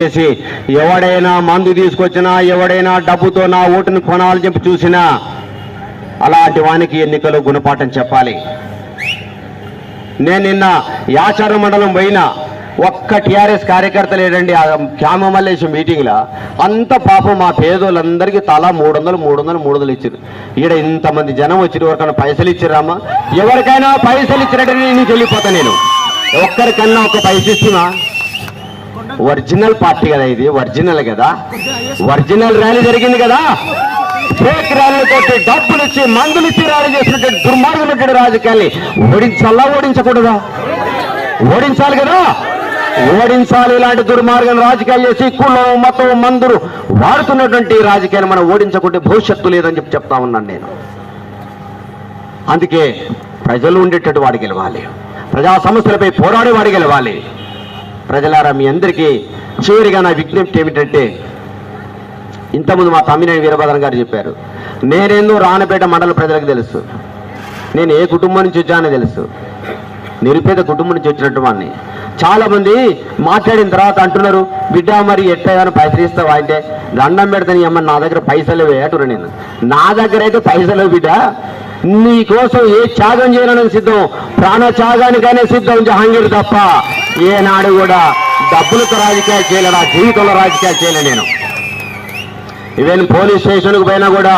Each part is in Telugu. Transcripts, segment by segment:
చేసి ఎవడైనా మందు తీసుకొచ్చినా ఎవడైనా డబ్బుతో నా ఓటును కొనాలని చెప్పి చూసినా అలాంటి వానికి ఎన్నికలు గుణపాఠం చెప్పాలి. నేను నిన్న యాచార మండలం పోయినా ఒక్క టీఆర్ఎస్ కార్యకర్త లేడండి ఆ క్యామ మల్లేశం మీటింగ్లో. అంత పాపం మా పేదోళ్ళందరికీ తలా మూడు వందలు మూడు వందలు మూడు వందలు ఇచ్చారు ఈడ ఇంతమంది జనం వచ్చిన ఎవరికైనా పైసలు ఇచ్చిరామా ఎవరికైనా పైసలు ఇచ్చినట్టు నేను వెళ్ళిపోతా నేను. ఒక్కరికన్నా ఒక పైసలు ఇస్తున్నా ఒరిజినల్ పార్టీ కదా ఇది ఒరిజినల్ కదా. ఒరిజినల్ ర్యాలీ జరిగింది కదా. ఫేక్ ర్యాలీతో డబ్బులు ఇచ్చి మందులు ఇచ్చి ర్యాలీ చేసినటువంటి దుర్మార్గమైనటువంటి రాజకీయాల్ని ఓడించాలా ఓడించకూడదా? ఓడించాలి కదా. ఓడించాలి ఇలాంటి దుర్మార్గం రాజకీయాలు చేసి కులం మతం మందులు వాడుతున్నటువంటి రాజకీయాన్ని మనం ఓడించకుంటే భవిష్యత్తు లేదని చెప్పి చెప్తా ఉన్నాను నేను. అందుకే ప్రజలు ఉండేటట్టు వాడు గెలవాలి. ప్రజా సమస్యలపై పోరాడే వాడు గెలవాలి. ప్రజలారా మీ అందరికీ చివరిగా నా విజ్ఞప్తి ఏమిటంటే ఇంతకుముందు మా తమ్మినేని వీరభద్రం గారు చెప్పారు నేనేందో రాణపేట మండల ప్రజలకు తెలుసు. నేను ఏ కుటుంబం నుంచి వచ్చానో తెలుసు. నిరుపేద కుటుంబం నుంచి వచ్చినట్టు వాడిని చాలామంది మాట్లాడిన తర్వాత అంటున్నారు బిడ్డ మరి ఎట్లా పైసలు అంటే దండం పెడతాను అమ్మ నా దగ్గర పైసలు వేయటురు నేను. నా దగ్గర అయితే పైసలు బిడ్డ. నీ కోసం ఏ త్యాగం చేయాలని సిద్ధం? ప్రాణ త్యాగానికైనా సిద్ధం జహాంగీర్ తప్ప. ఏనాడు కూడా డబ్బులతో రాజకీయాలు చేయలేడా? జీవితంలో రాజకీయాలు చేయలే నేను. ఈవెన్ పోలీస్ స్టేషన్కు పోయినా కూడా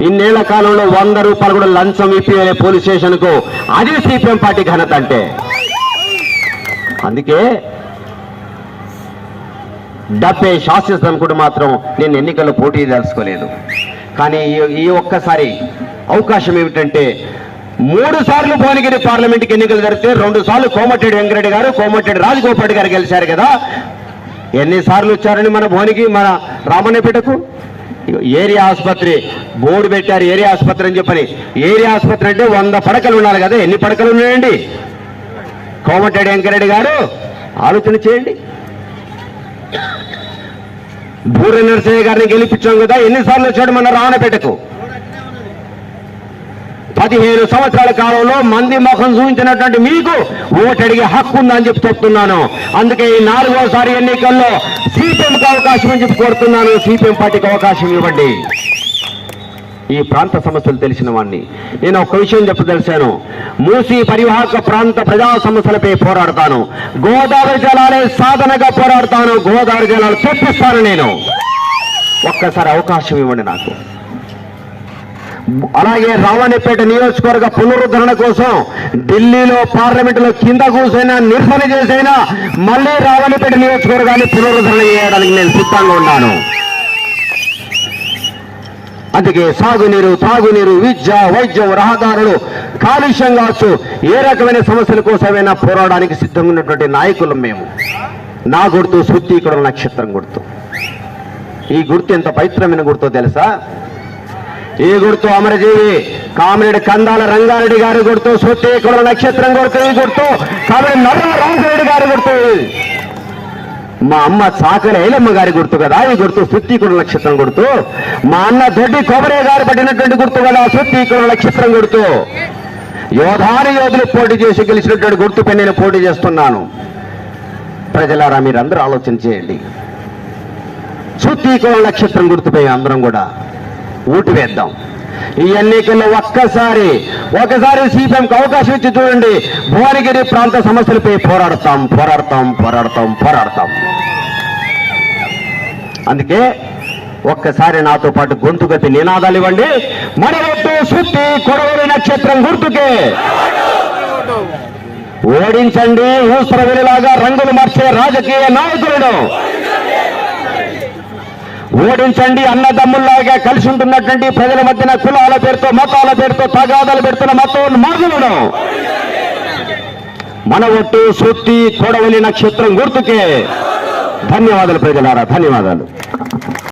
ఇన్నేళ్ళ కాలంలో వంద రూపాయలు కూడా లంచం ఇప్పియలే పోలీస్ స్టేషన్కు అది సిపిఎం పార్టీ ఘనత అంటే. అందుకే డబ్బే శాసిస్తానుకుంటే మాత్రం నేను ఎన్నికల్లో పోటీ తెలుసుకోలేదు కానీ ఈ- ఈ ఒక్కసారి అవకాశం ఏమిటంటే మూడు సార్లు భువనగిరి పార్లమెంట్కి ఎన్నికలు జరిగితే రెండు సార్లు కోమటిరెడ్డి వెంకరెడ్డి గారు కోమటిరెడ్డి రాజగోపాల్ గారు గెలిచారు కదా. ఎన్నిసార్లు వచ్చారని మన భువనికి మన రామన్నపేటకు ఏరియా ఆసుపత్రి బోర్డు పెట్టారు ఏరియా ఆసుపత్రి అని చెప్పని. ఏరియా ఆసుపత్రి అంటే వంద పడకలు ఉండాలి కదా ఎన్ని పడకలు ఉన్నాయండి? కోమటిరెడ్డి వెంకరెడ్డి గారు ఆలోచన చేయండి. బూర నరసయ్య గారిని గెలిపించాం కదా ఎన్నిసార్లు వచ్చాడు మన రావణపేటకు పదిహేను సంవత్సరాల కాలంలో మంది ముఖం చూపించినటువంటి మీకు ఓటడిగే హక్కు ఉందని చెప్పి చెప్తున్నాను. అందుకే ఈ నాలుగోసారి ఎన్నికల్లో సిపిఎంకి అవకాశం అని చెప్పి కోరుతున్నాను. సిపిఎం పార్టీకి అవకాశం ఇవ్వండి. ఈ ప్రాంత సమస్యలు తెలిసిన వాడిని నేను ఒక విషయం చెప్పదలిశాను మూసి పరివాహక ప్రాంత ప్రజా సమస్యలపై పోరాడతాను. గోదావరి జలాలే సాధనగా పోరాడతాను. గోదావరి జలాలు తెప్పిస్తాను నేను. ఒక్కసారి అవకాశం ఇవ్వండి నాకు. అలాగే రావణిపేట నియోజకవర్గ పునరుద్ధరణ కోసం ఢిల్లీలో పార్లమెంటులో కింద కూసైనా నిరసన చేసైనా మళ్ళీ రావణిపేట నియోజకవర్గాన్ని పునరుద్ధరణ చేయడానికి నేను సిద్ధంగా ఉన్నాను. అందుకే సాగునీరు తాగునీరు విద్య వైద్యం రహదారులు కాలుష్యం కావచ్చు ఏ రకమైన సమస్యల కోసమైనా పోరాడడానికి సిద్ధంగా ఉన్నటువంటి నాయకులు మేము. నా గుర్తు శుద్ధీకరణ నక్షత్రం గుర్తు. ఈ గుర్తు ఎంత పవిత్రమైన గుర్తో తెలుసా? ఈ గుర్తు అమరజీవి కామిరెడ్డి కందాల రంగారెడ్డి గారి గుర్తు శుద్ధీకరణ నక్షత్రం గుర్తు ఈ గుర్తు కామిరెడ్డి నర్ర రామరెడ్డి గారి గుర్తు. మా అమ్మ చాకలి ఐలమ్మ గారి గుర్తు కదా ఈ గుర్తు సుత్తీకుల నక్షత్రం గుర్తు. మా అన్న దొడ్డి కొబరే గారు పడినటువంటి గుర్తు కదా సుత్తీకుల నక్షత్రం గుర్తు. యోధాని యోధులు పోటీ చేసి గెలిచినటువంటి గుర్తుపై నేను పోటీ చేస్తున్నాను. ప్రజలారా మీరందరూ ఆలోచన చేయండి. సుత్తీకుల నక్షత్రం గుర్తుపై అందరం కూడా ఊటి వేద్దాం ఈ ఎన్నికల్లో ఒక్కసారి ఒకసారి సిపిఎంకి అవకాశం ఇచ్చి చూడండి. భువనగిరి ప్రాంత సమస్యలపై పోరాడతాం పోరాడతాం పోరాడతాం పోరాడతాం. అందుకే ఒక్కసారి నాతో పాటు గొంతుకతి నినాదాలు ఇవ్వండి. మణిరొట్టు ఒట్టు సుత్తి కొడవలి నక్షత్రం గుర్తుకే. ఓడించండి ఊసరవిలాగా రంగులు మార్చే రాజకీయ నాయకులను. ఓడించండి అన్నదమ్ముల్లాగా కలిసి ఉంటున్నటువంటి ప్రజల మధ్యన కులాల పేరుతో మతాల పేరుతో తగాదాలు పెడుతున్న మతం మార్గులను మన ఒట్టు సుత్తి కొడవలి నక్షత్రం గుర్తుకే. ధన్యవాదాలు ప్రజలారా ధన్యవాదాలు.